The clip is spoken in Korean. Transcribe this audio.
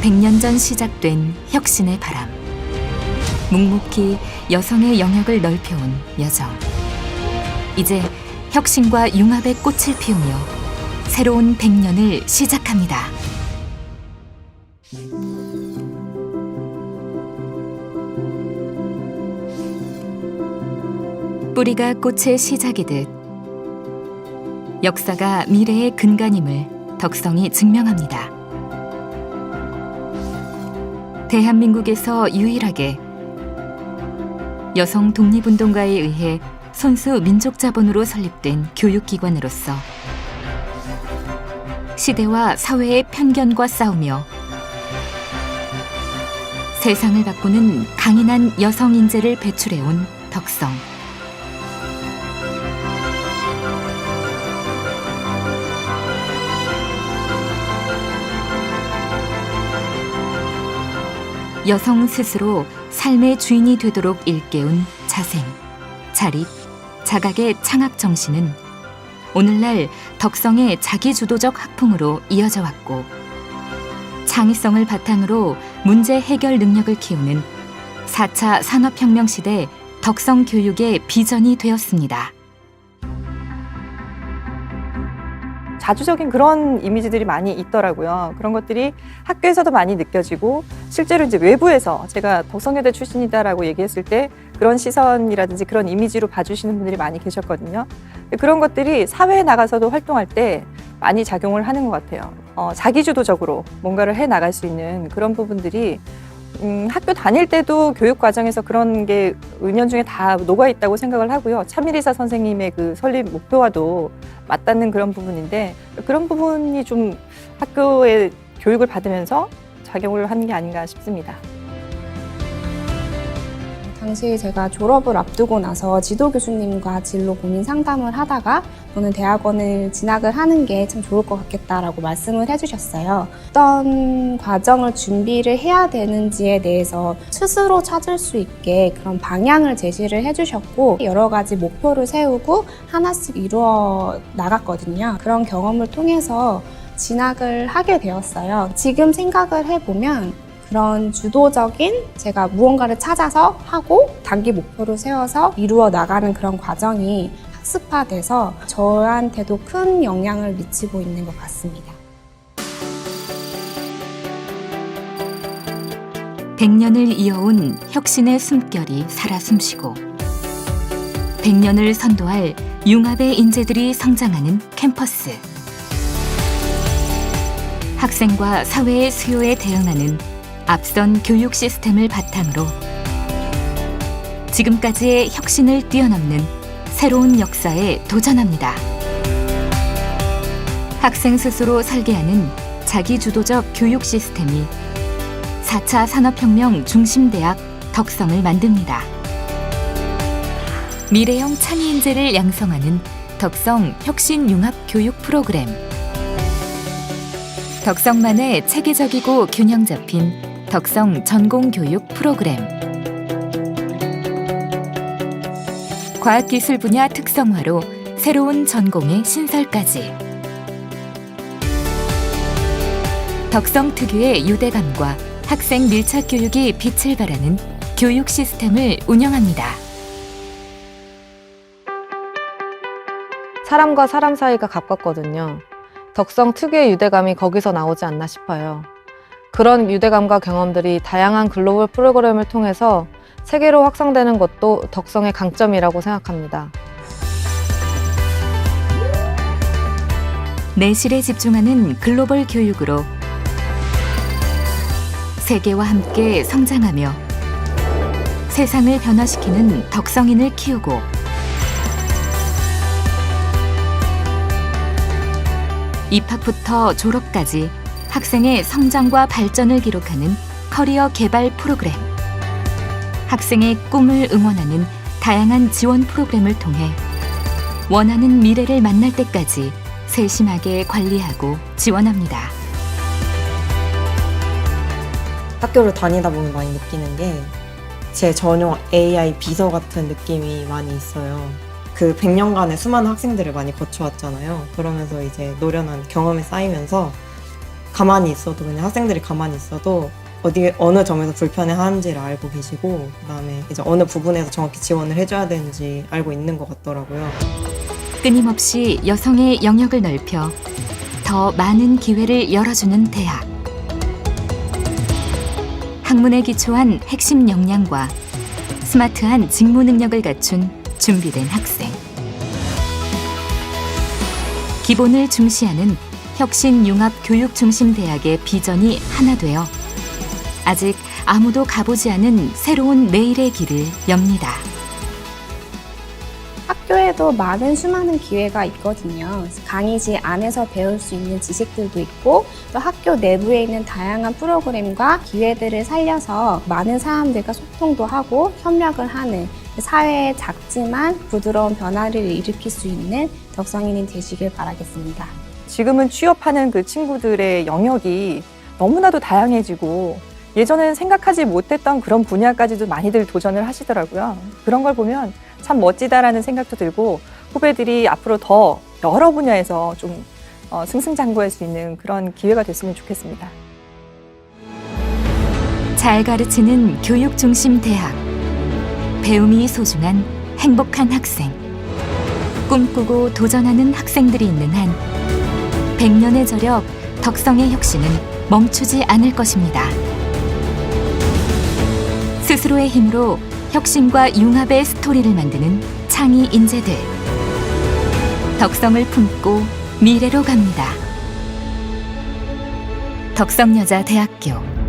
100년 전 시작된 혁신의 바람. 묵묵히 여성의 영역을 넓혀온 여정. 이제 혁신과 융합의 꽃을 피우며 새로운 100년을 시작합니다. 뿌리가 꽃의 시작이듯 역사가 미래의 근간임을 덕성이 증명합니다. 대한민국에서 유일하게 여성 독립운동가에 의해 손수 민족 자본으로 설립된 교육기관으로서 시대와 사회의 편견과 싸우며 세상을 바꾸는 강인한 여성 인재를 배출해온 덕성. 여성 스스로 삶의 주인이 되도록 일깨운 자생, 자립, 자각의 창학 정신은 오늘날 덕성의 자기주도적 학풍으로 이어져 왔고 창의성을 바탕으로 문제 해결 능력을 키우는 4차 산업혁명 시대 덕성 교육의 비전이 되었습니다. 자주적인 그런 이미지들이 많이 있더라고요. 그런 것들이 학교에서도 많이 느껴지고 실제로 이제 외부에서 제가 덕성여대 출신이다라고 얘기했을 때 그런 시선이라든지 그런 이미지로 봐주시는 분들이 많이 계셨거든요. 그런 것들이 사회에 나가서도 활동할 때 많이 작용을 하는 것 같아요. 어, 자기주도적으로 뭔가를 해 나갈 수 있는 그런 부분들이 음, 학교 다닐 때도 교육 과정에서 그런 게 은연중에 다 녹아 있다고 생각을 하고요. 차미리사 선생님의 그 설립 목표와도 맞닿는 그런 부분인데 그런 부분이 좀 학교의 교육을 받으면서 작용을 하는 게 아닌가 싶습니다. 당시 제가 졸업을 앞두고 나서 지도 교수님과 진로 고민 상담을 하다가 저는 대학원을 진학을 하는 게 참 좋을 것 같겠다라고 말씀을 해주셨어요. 어떤 과정을 준비를 해야 되는지에 대해서 스스로 찾을 수 있게 그런 방향을 제시를 해주셨고 여러 가지 목표를 세우고 하나씩 이루어 나갔거든요. 그런 경험을 통해서 진학을 하게 되었어요. 지금 생각을 해보면 그런 주도적인 제가 무언가를 찾아서 하고 단기 목표를 세워서 이루어 나가는 그런 과정이 학습화돼서 저한테도 큰 영향을 미치고 있는 것 같습니다. 100년을 이어온 혁신의 숨결이 살아 숨쉬고 100년을 선도할 융합의 인재들이 성장하는 캠퍼스. 학생과 사회의 수요에 대응하는 앞선 교육 시스템을 바탕으로 지금까지의 혁신을 뛰어넘는 새로운 역사에 도전합니다. 학생 스스로 설계하는 자기주도적 교육 시스템이 4차 산업혁명 중심대학 덕성을 만듭니다. 미래형 창의 인재를 양성하는 덕성 혁신융합 교육 프로그램. 덕성만의 체계적이고 균형 잡힌 덕성 전공 교육 프로그램. 과학기술 분야 특성화로 새로운 전공의 신설까지. 덕성 특유의 유대감과 학생 밀착 교육이 빛을 발하는 교육 시스템을 운영합니다. 사람과 사람 사이가 가깝거든요. 덕성 특유의 유대감이 거기서 나오지 않나 싶어요. 그런 유대감과 경험들이 다양한 글로벌 프로그램을 통해서 세계로 확산되는 것도 덕성의 강점이라고 생각합니다. 내실에 집중하는 글로벌 교육으로 세계와 함께 성장하며 세상을 변화시키는 덕성인을 키우고 입학부터 졸업까지 학생의 성장과 발전을 기록하는 커리어 개발 프로그램. 학생의 꿈을 응원하는 다양한 지원 프로그램을 통해 원하는 미래를 만날 때까지 세심하게 관리하고 지원합니다. 학교를 다니다 보면 많이 느끼는 게 제 전용 AI 비서 같은 느낌이 많이 있어요. 그 100년간의 수많은 학생들을 많이 거쳐왔잖아요. 그러면서 이제 노련한 경험이 쌓이면서 가만히 있어도 그냥 학생들이 가만히 있어도 어디 어느 점에서 불편해하는지를 알고 계시고 그다음에 이제 어느 부분에서 정확히 지원을 해줘야 되는지 알고 있는 것 같더라고요. 끊임없이 여성의 영역을 넓혀 더 많은 기회를 열어주는 대학. 학문에 기초한 핵심 역량과 스마트한 직무 능력을 갖춘 준비된 학생. 기본을 중시하는 혁신 융합 교육 중심 대학의 비전이 하나 되어 아직 아무도 가보지 않은 새로운 내일의 길을 엽니다. 학교에도 많은 수많은 기회가 있거든요. 강의실 안에서 배울 수 있는 지식들도 있고 또 학교 내부에 있는 다양한 프로그램과 기회들을 살려서 많은 사람들과 소통도 하고 협력을 하는 사회의 작지만 부드러운 변화를 일으킬 수 있는 덕성인이 되시길 바라겠습니다. 지금은 취업하는 그 친구들의 영역이 너무나도 다양해지고 예전에는 생각하지 못했던 그런 분야까지도 많이들 도전을 하시더라고요. 그런 걸 보면 참 멋지다라는 생각도 들고 후배들이 앞으로 더 여러 분야에서 좀 어, 승승장구할 수 있는 그런 기회가 됐으면 좋겠습니다. 잘 가르치는 교육 중심 대학. 배움이 소중한 행복한 학생. 꿈꾸고 도전하는 학생들이 있는 한 100년의 저력 덕성의 혁신은 멈추지 않을 것입니다. 스스로의 힘으로 혁신과 융합의 스토리를 만드는 창의 인재들. 덕성을 품고 미래로 갑니다. 덕성여자대학교